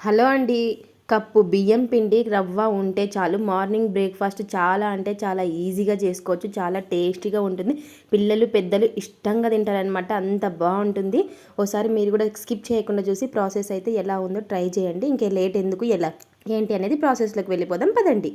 Hello అండి. Cup బియ్యం పిండి రవ్వ ఉంటే చాలు. మార్నింగ్ బ్రేక్ఫాస్ట్ చాలా అంటే చాలా ఈజీగా చేసుకోవచ్చు. చాలా టేస్టీగా ఉంటుంది. పిల్లలు పెద్దలు ఇష్టంగా తింటారనమాట అంత బాగుంటుంది. ఒకసారి మీరు కూడా స్కిప్ చేయకుండా చూసి ప్రాసెస్ అయితే ఎలా ఉందో ట్రై చేయండి. ఇంకే లేట్ ఎందుకు ఎలా ఏంటి అనేది ప్రాసెస్లోకి వెళ్ళిపోదాం. పదండి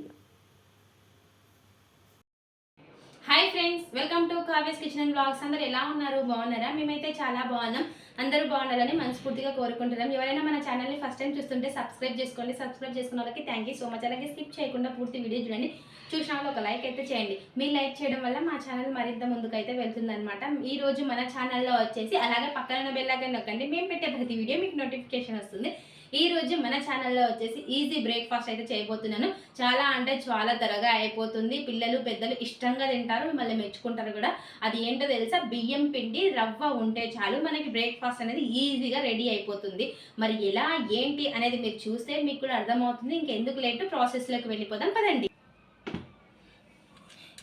hi friends welcome to Kavya's kitchen and blogs అందరు ఎలా ఉన్నారు? బాగున్నారా? మేమైతే చాలా బాగున్నాం. అందరూ బాగుండాలని మనస్ఫూర్తిగా కోరుకుంటున్నాం. ఎవరైనా మన ఛానల్ని ఫస్ట్ టైం చూస్తుంటే సబ్స్క్రైబ్ చేసుకోండి. సబ్స్క్రైబ్ చేసుకున్న వాళ్ళకి థ్యాంక్ యూ సో మచ్ అలాగే స్కిప్ చేయకుండా పూర్తి వీడియో చూడండి. చూసిన వాళ్ళు ఒక లైక్ అయితే చేయండి. మీరు లైక్ చేయడం వల్ల మా ఛానల్ మరింత ముందుకైతే వెళ్తుందనమాట ఈ రోజు మన ఛానల్లో వచ్చేసి అలాగే పక్కన బెల్లాగా నొక్కండి. మేము పెట్టే ప్రతి వీడియో మీకు నోటిఫికేషన్ వస్తుంది. ఈ రోజు మన ఛానల్లో వచ్చేసి ఈజీ బ్రేక్ఫాస్ట్ అయితే చేయబోతున్నాను. చాలా అంటే చాలా త్వరగా అయిపోతుంది. పిల్లలు పెద్దలు ఇష్టంగా తింటారు మిమ్మల్ని మెచ్చుకుంటారు కూడా. అది ఏంటో తెలుసా? బియ్యం పిండి రవ్వ ఉంటే చాలు మనకి బ్రేక్ఫాస్ట్ అనేది ఈజీగా రెడీ అయిపోతుంది. మరి ఎలా ఏంటి అనేది మీరు చూస్తే మీకు కూడా అర్థమవుతుంది. ఇంకెందుకు లేటు? ప్రాసెస్లోకి వెళ్ళిపోదాం. పదండి.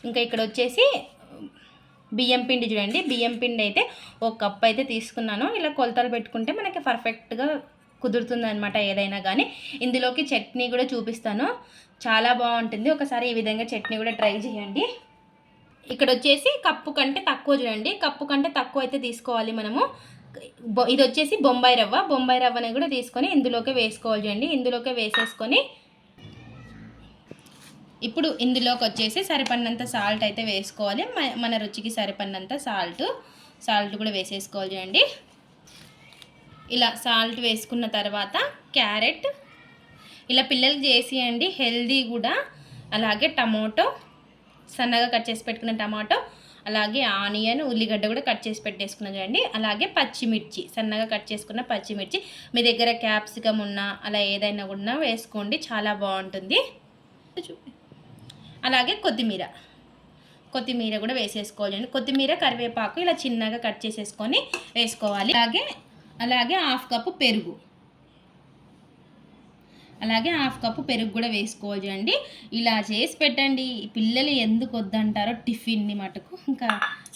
ఇంకా ఇక్కడ వచ్చేసి బియ్యం పిండి చూడండి. బియ్యం పిండి అయితే ఒక కప్ అయితే తీసుకున్నాను. ఇలా కొలతలు పెట్టుకుంటే మనకి పర్ఫెక్ట్గా కుదురుతుంది అనమాట ఏదైనా కానీ ఇందులోకి చట్నీ కూడా చూపిస్తాను. చాలా బాగుంటుంది. ఒకసారి ఈ విధంగా చట్నీ కూడా ట్రై చేయండి. ఇక్కడ వచ్చేసి కప్పు కంటే తక్కువ చూడండి. కప్పు కంటే తక్కువ అయితే తీసుకోవాలి మనము. బొ- ఇది వచ్చేసి బొంబాయి రవ్వ. బొంబాయి రవ్వని కూడా తీసుకొని ఇందులోకి వేసుకోవాలి చూడండి. ఇందులోకి వేసేసుకొని ఇప్పుడు ఇందులోకి వచ్చేసి సరిపడినంత సాల్ట్ అయితే వేసుకోవాలి. మన రుచికి సరిపడినంత సాల్ట్ సాల్ట్ కూడా వేసేసుకోవాలి చూడండి. ఇలా సాల్ట్ వేసుకున్న తర్వాత క్యారెట్ ఇలా పిల్లలు చేసేయండి హెల్దీ కూడా. అలాగే టమాటో సన్నగా కట్ చేసి పెట్టుకున్న టమాటో అలాగే ఆనియన్ ఉల్లిగడ్డ కూడా కట్ చేసి పెట్టేసుకున్నాం చూడండి. అలాగే పచ్చిమిర్చి సన్నగా కట్ చేసుకున్న పచ్చిమిర్చి. మీ దగ్గర క్యాప్సికమ్ ఉన్నా అలా ఏదైనా ఉన్నా వేసుకోండి చాలా బాగుంటుంది. అలాగే కొత్తిమీర. కొత్తిమీర కూడా వేసేసుకోవాలండి కొత్తిమీర కరివేపాకు ఇలా చిన్నగా కట్ చేసేసుకొని వేసుకోవాలి. అలాగే అలాగే హాఫ్ కప్పు పెరుగు. అలాగే హాఫ్ కప్పు పెరుగు కూడా వేసుకోవచ్చు అండి ఇలా చేసి పెట్టండి. పిల్లలు ఎందుకు వద్దంటారో టిఫిన్ని మటుకు. ఇంకా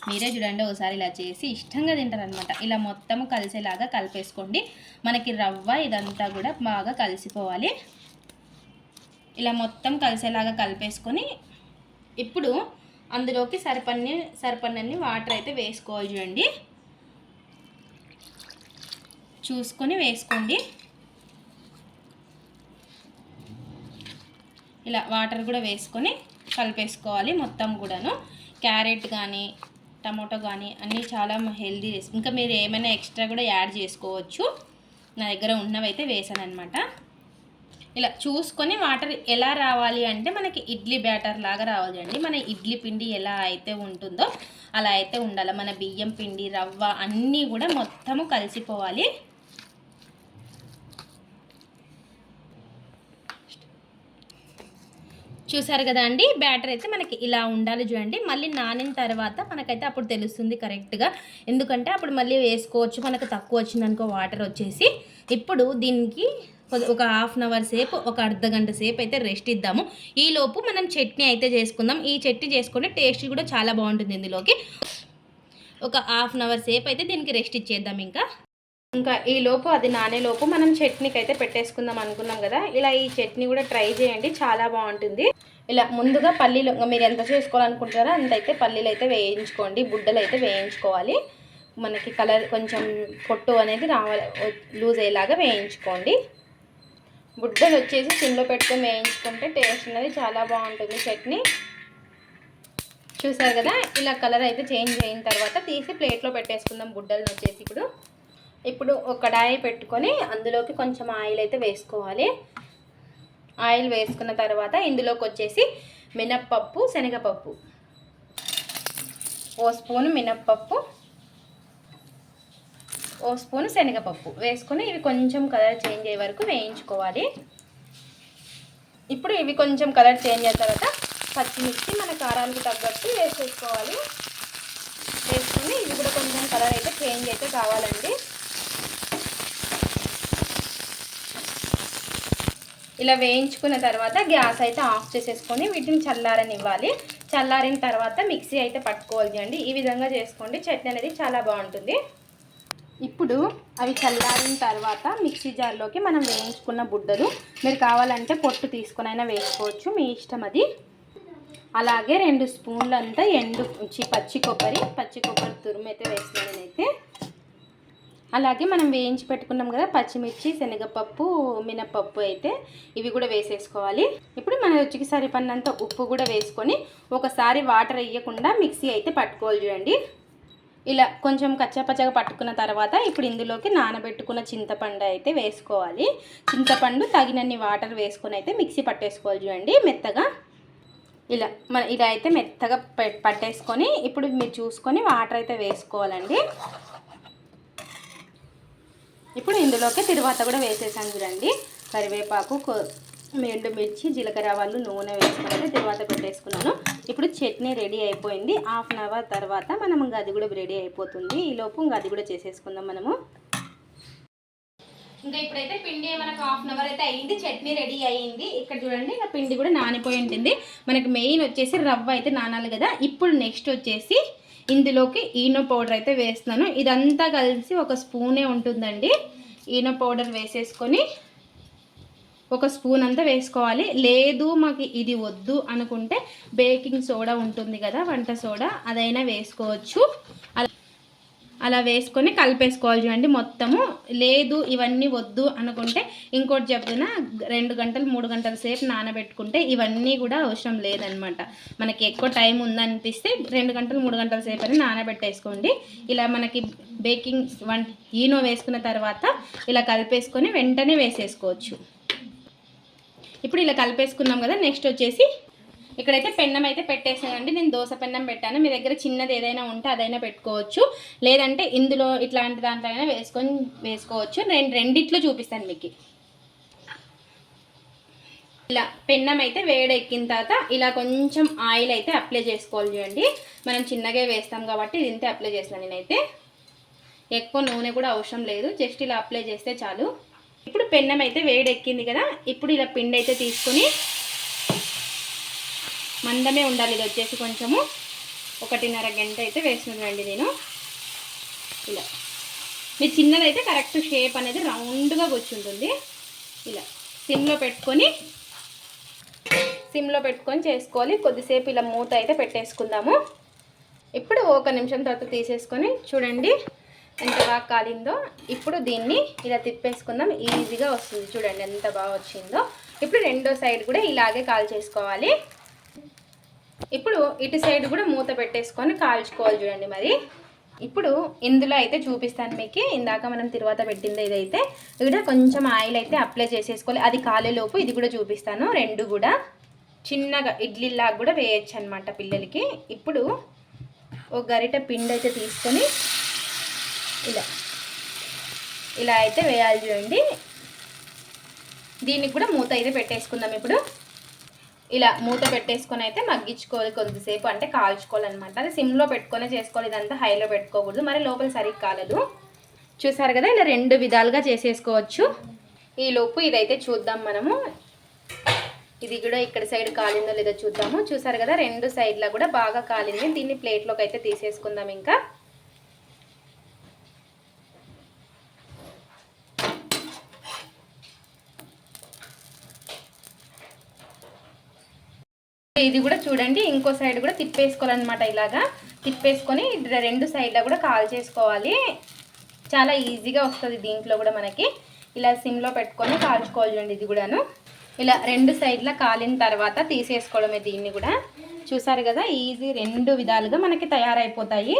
మీరే చూడండి ఒకసారి ఇలా చేసి ఇష్టంగా తింటారనమాట ఇలా మొత్తం కలిసేలాగా కలిపేసుకోండి. మనకి రవ్వ ఇదంతా కూడా బాగా కలిసిపోవాలి. ఇలా మొత్తం కలిసేలాగా కలిపేసుకొని ఇప్పుడు అందులోకి సరిపన్ని సరిపడినన్ని వాటర్ అయితే వేసుకోవాలి చూడండి చూసుకొని వేసుకోండి. ఇలా వాటర్ కూడా వేసుకొని కలిపేసుకోవాలి మొత్తం కూడాను. క్యారెట్ కానీ టమాటో కానీ అన్నీ చాలా హెల్దీ ఇంకా మీరు ఏమైనా ఎక్స్ట్రా కూడా యాడ్ చేసుకోవచ్చు. నా దగ్గర ఉన్నవైతే వేసాను అనమాట ఇలా చూసుకొని వాటర్ ఎలా రావాలి అంటే మనకి ఇడ్లీ బ్యాటర్ లాగా రావాలి అండి. మన ఇడ్లీ పిండి ఎలా అయితే ఉంటుందో అలా అయితే ఉండాలి. మన బియ్యం పిండి రవ్వ అన్నీ కూడా మొత్తము కలిసిపోవాలి. చూసారు కదా అండి? బ్యాటర్ అయితే మనకి ఇలా ఉండాలి చూడండి. మళ్ళీ నానిన తర్వాత మనకైతే అప్పుడు తెలుస్తుంది కరెక్ట్గా ఎందుకంటే అప్పుడు మళ్ళీ వేసుకోవచ్చు మనకు తక్కువ వచ్చిందనుకో వాటర్ వచ్చేసి. ఇప్పుడు దీనికి ఒక హాఫ్ అన్ అవర్ సేపు ఒక అర్ధ గంట సేపు అయితే రెస్ట్ ఇద్దాము. ఈ లోపు మనం చట్నీ అయితే చేసుకుందాం. ఈ చట్నీ చేసుకుంటే టేస్ట్ కూడా చాలా బాగుంటుంది ఇందులోకి. ఒక హాఫ్ అన్ అవర్ సేపు అయితే దీనికి రెస్ట్ ఇచ్చేద్దాం ఇంకా. ఇంకా ఈ లోపు అది నానే లోపు మనం చట్నీకి అయితే పెట్టేసుకుందాం అనుకున్నాం కదా. ఇలా ఈ చట్నీ కూడా ట్రై చేయండి చాలా బాగుంటుంది. ఇలా ముందుగా పల్లీలు మీరు ఎంత చేసుకోవాలనుకుంటారో అంత అయితే పల్లీలు అయితే వేయించుకోండి బుడ్డలు అయితే వేయించుకోవాలి. మనకి కలర్ కొంచెం పొట్టు అనేది రావాలి లూజ్ అయ్యేలాగా వేయించుకోండి. బుడ్డలు వచ్చేసి సిమ్లో పెట్టుకొని వేయించుకుంటే టేస్ట్ అనేది చాలా బాగుంటుంది చట్నీ. చూసారు కదా ఇలా కలర్ అయితే చేంజ్ అయిన తర్వాత తీసి ప్లేట్లో పెట్టేసుకుందాం బుడ్డలను వచ్చేసి ఇప్పుడు. ఇప్పుడు ఒక కడాయి పెట్టుకొని అందులోకి కొంచెం ఆయిల్ అయితే వేసుకోవాలి. ఆయిల్ వేసుకున్న తర్వాత ఇందులోకి వచ్చేసి మినప్పప్పు శనగపప్పు. ఓ స్పూన్ మినప్పప్పు. ఓ స్పూన్ శనగపప్పు. వేసుకొని ఇవి కొంచెం కలర్ చేంజ్ అయ్యే వరకు వేయించుకోవాలి. ఇప్పుడు ఇవి కొంచెం కలర్ చేంజ్ అయిన తర్వాత పచ్చిమిర్చి మన కారానికి తగ్గట్టు వేసేసుకోవాలి. వేసుకుని ఇవి కూడా కొంచెం కలర్ అయితే చేంజ్ అయితే కావాలండి. ఇలా వేయించుకున్న తర్వాత గ్యాస్ అయితే ఆఫ్ చేసేసుకొని వీటిని చల్లారనివ్వాలి. చల్లారిన తర్వాత మిక్సీ అయితే పట్టుకోవాలి అండి ఈ విధంగా చేసుకోండి. చట్నీ అనేది చాలా బాగుంటుంది. ఇప్పుడు అవి చల్లారిన తర్వాత మిక్సీ జార్లోకి మనం వేయించుకున్న బుడ్డలు మీరు కావాలంటే పొట్టు తీసుకునైనా అయినా వేసుకోవచ్చు. మీ ఇష్టం అది. అలాగే రెండు స్పూన్లంతా ఎండు పచ్చి కొబ్బరి పచ్చి కొబ్బరి తురుము అయితే అలాగే మనం వేయించి పెట్టుకున్నాం కదా పచ్చిమిర్చి శనగపప్పు మినపప్పు అయితే ఇవి కూడా వేసేసుకోవాలి. ఇప్పుడు మన రుచికి సరిపడినంత ఉప్పు కూడా వేసుకొని ఒకసారి వాటర్ వేయకుండా మిక్సీ అయితే పట్టుకోవాలి చూడండి. ఇలా కొంచెం కచ్చాపచ్చగా పట్టుకున్న తర్వాత ఇప్పుడు ఇందులోకి నానబెట్టుకున్న చింతపండు అయితే వేసుకోవాలి. చింతపండు తగినన్ని వాటర్ వేసుకొని అయితే మిక్సీ పట్టేసుకోవాలి చూడండి మెత్తగా. ఇలా మన ఇలా అయితే మెత్తగా పట్టేసుకొని ఇప్పుడు మీరు చూసుకొని వాటర్ అయితే వేసుకోవాలండి. ఇప్పుడు ఇందులోకి తిరువాత కూడా వేసేసాను చూడండి. కరివేపాకు ఎండుమిర్చి జీలకర్ర వాళ్ళు నూనె వేసుకొని తర్వాత పెట్టేసుకున్నాను. ఇప్పుడు చట్నీ రెడీ అయిపోయింది. హాఫ్ అన్ అవర్ తర్వాత మనం గది కూడా రెడీ అయిపోతుంది. ఈలోపు గది కూడా చేసేసుకుందాం మనము. ఇంకా ఇప్పుడైతే పిండి మనకు హాఫ్ అన్ అవర్ అయితే అయ్యింది చట్నీ రెడీ అయ్యింది ఇక్కడ చూడండి ఇంకా పిండి కూడా నానిపోయి ఉంటుంది. మనకి మెయిన్ వచ్చేసి రవ్వ అయితే నానాలి కదా. ఇప్పుడు నెక్స్ట్ వచ్చేసి ఇందులోకి ఈనో పౌడర్ అయితే వేస్తున్నాను. ఇదంతా కలిసి ఒక స్పూనే ఉంటుందండి. ఈనో పౌడర్ వేసేసుకొని ఒక స్పూన్ అంతా వేసుకోవాలి. లేదు మాకు ఇది వద్దు అనుకుంటే బేకింగ్ సోడా ఉంటుంది కదా వంట సోడా అదైనా వేసుకోవచ్చు. అలా వేసుకొని కలిపేసుకోవాలి చూడండి. మొత్తము లేదు ఇవన్నీ వద్దు అనుకుంటే ఇంకోటి చెప్తున్నా రెండు గంటలు మూడు గంటల సేపు నానబెట్టుకుంటే ఇవన్నీ కూడా అవసరం లేదనమాట. మనకి ఎక్కువ టైం ఉందనిపిస్తే రెండు గంటలు మూడు గంటల సేపు అని నానబెట్టేసుకోండి. ఇలా మనకి బేకింగ్ వన్ ఈనో వేసుకున్న తర్వాత ఇలా కలిపేసుకొని వెంటనే వేసేసుకోవచ్చు. ఇప్పుడు ఇలా కలిపేసుకున్నాం కదా నెక్స్ట్ వచ్చేసి ఇక్కడైతే పెన్నం అయితే పెట్టేసానండి నేను దోశ పెన్నం పెట్టాను. మీ దగ్గర చిన్నది ఏదైనా ఉంటే అదైనా పెట్టుకోవచ్చు. లేదంటే ఇందులో ఇట్లాంటి దాంట్లో అయినా వేసుకొని వేసుకోవచ్చు. నేను రెండిట్లో చూపిస్తాను మీకు. ఇలా పెన్నం అయితే వేడెక్కిన తర్వాత ఇలా కొంచెం ఆయిల్ అయితే అప్లై చేసుకోవాలి చూడండి. మనం చిన్నగా వేస్తాం కాబట్టి ఇది ఇంతే అప్లై చేస్తాను నేనైతే. ఎక్కువ నూనె కూడా అవసరం లేదు. జస్ట్ ఇలా అప్లై చేస్తే చాలు. ఇప్పుడు పెన్నం అయితే వేడెక్కింది కదా. ఇప్పుడు ఇలా పిండి అయితే తీసుకొని మందమే ఉండాలి. ఇది వచ్చేసి కొంచెము ఒకటిన్నర గంట అయితే వేస్తున్నానండి నేను. ఇలా. మీ చిన్నదైతే కరెక్ట్ షేప్ అనేది రౌండ్గా కూర్చుంటుంది. ఇలా. సిమ్లో పెట్టుకొని సిమ్లో పెట్టుకొని చేసుకోవాలి. కొద్దిసేపు ఇలా మూత అయితే పెట్టేసుకుందాము. ఇప్పుడు ఒక నిమిషం తర్వాత తీసేసుకొని చూడండి ఎంత బాగా కాలిందో. ఇప్పుడు దీన్ని ఇలా తిప్పేసుకుందాం. ఈజీగా వస్తుంది. చూడండి ఎంత బాగా వచ్చిందో. ఇప్పుడు రెండో సైడ్ కూడా ఇలాగే కాల్ చేసుకోవాలి. ఇప్పుడు ఇటు సైడ్ కూడా మూత పెట్టేసుకొని కాల్చుకోవాలి చూడండి మరి. ఇప్పుడు ఇందులో అయితే చూపిస్తాను మీకు. ఇందాక మనం తర్వాత పెట్టింది ఇదైతే. ఇక్కడ కొంచెం ఆయిల్ అయితే అప్లై చేసేసుకోవాలి. అది కాలేలోపు ఇది కూడా చూపిస్తాను. రెండు కూడా. చిన్నగా ఇడ్లీలాగా కూడా వేయచ్చు అనమాట పిల్లలకి. ఇప్పుడు ఒక గరిట పిండి అయితే తీసుకొని ఇలా ఇలా అయితే వేయాలి చూడండి. దీనికి కూడా మూత అయితే పెట్టేసుకుందాం ఇప్పుడు. ఇలా మూత పెట్టేసుకొని అయితే మగ్గించుకోవాలి కొద్దిసేపు అంటే కాల్చుకోవాలన్నమాట. అది సిమ్లో పెట్టుకొని చేసుకోవాలి ఇదంతా హైలో పెట్టుకోకూడదు. మరి లోపల సరిగ్గా కాలదు. చూసారు కదా ఇలా రెండు విధాలుగా చేసేసుకోవచ్చు. ఈ లోపు ఇదైతే చూద్దాం మనము. ఇది కూడా ఇక్కడ సైడ్ కాలిందో లేదో చూద్దాము. చూసారు కదా రెండు సైడ్లో కూడా బాగా కాలింది. దీన్ని ప్లేట్లోకి అయితే తీసేసుకుందాం ఇంకా. ఇది కూడా చూడండి ఇంకో సైడ్ కూడా తిప్పేసుకోవాలన్నమాట ఇలాగా. తిప్పేసుకొని రెండు సైడ్లో కూడా కాల్ చేసుకోవాలి. చాలా ఈజీగా వస్తుంది దీంట్లో కూడా మనకి. ఇలా సిమ్లో పెట్టుకొని కాల్చుకోవాలి చూడండి ఇది కూడాను. ఇలా రెండు సైడ్ల కాలిన తర్వాత తీసేసుకోవడమే దీన్ని కూడా. చూసారు కదా ఈజీ రెండు విధాలుగా మనకి తయారైపోతాయి.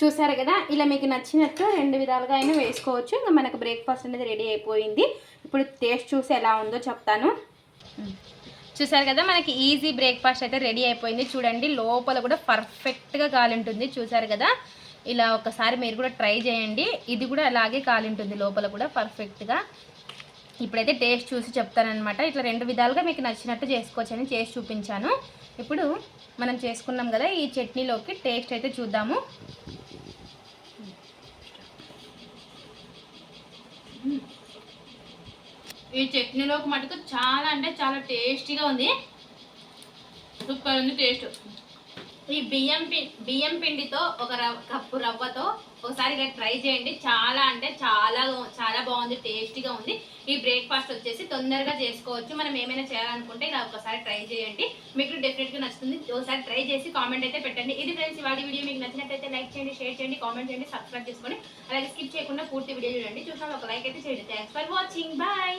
చూసారు కదా ఇలా మీకు నచ్చినట్టు రెండు విధాలుగా అయినా వేసుకోవచ్చు. ఇంకా మనకు బ్రేక్ఫాస్ట్ అనేది రెడీ అయిపోయింది. ఇప్పుడు టేస్ట్ చూసి ఎలా ఉందో చెప్తాను. చూసారు కదా మనకి ఈజీ బ్రేక్ఫాస్ట్ అయితే రెడీ అయిపోయింది. చూడండి లోపల కూడా పర్ఫెక్ట్గా కాలింటుంది. చూసారు కదా? ఇలా ఒకసారి మీరు కూడా ట్రై చేయండి. ఇది కూడా అలాగే కాలింటుంది లోపల కూడా పర్ఫెక్ట్గా ఇప్పుడైతే టేస్ట్ చూసి చెప్తానమాట ఇట్లా రెండు విధాలుగా మీకు నచ్చినట్టు చేసుకోవచ్చని చేసి చూపించాను. ఇప్పుడు మనం చేసుకున్నాం కదా ఈ చట్నీలోకి టేస్ట్ అయితే చూద్దాము. Hmm. ఈ చట్నీలోకి మటుకు చాలా అంటే చాలా టేస్టీగా ఉంది. సూపర్ ఉంది టేస్ట్. ఈ బియ్యం పిండి బియ్యం పిండితో ఒక కప్పు రవ్వతో ఒకసారి ఇలా ట్రై చేయండి. చాలా అంటే చాలా చాలా బాగుంది టేస్టీగా ఉంది. ఈ బ్రేక్ఫాస్ట్ వచ్చేసి తొందరగా చేసుకోవచ్చు. మనం ఏమైనా చేయాలనుకుంటే ఇలా ఒకసారి ట్రై చేయండి. మీకు డెఫినెట్గా నచ్చుతుంది. ఒకసారి ట్రై చేసి కామెంట్ అయితే పెట్టండి. ఇది ఫ్రెండ్స్ ఇవాళ వీడియో మీకు నచ్చినట్లయితే లైక్ చేయండి షేర్ చేయండి కామెంట్ చేయండి సబ్స్క్రైబ్ చేసుకోండి అలాగే స్కిప్ చేయకుండా పూర్తి వీడియో చూడండి. చూసినా ఒక లైక్ అయితే చేయండి. Thanks for watching bye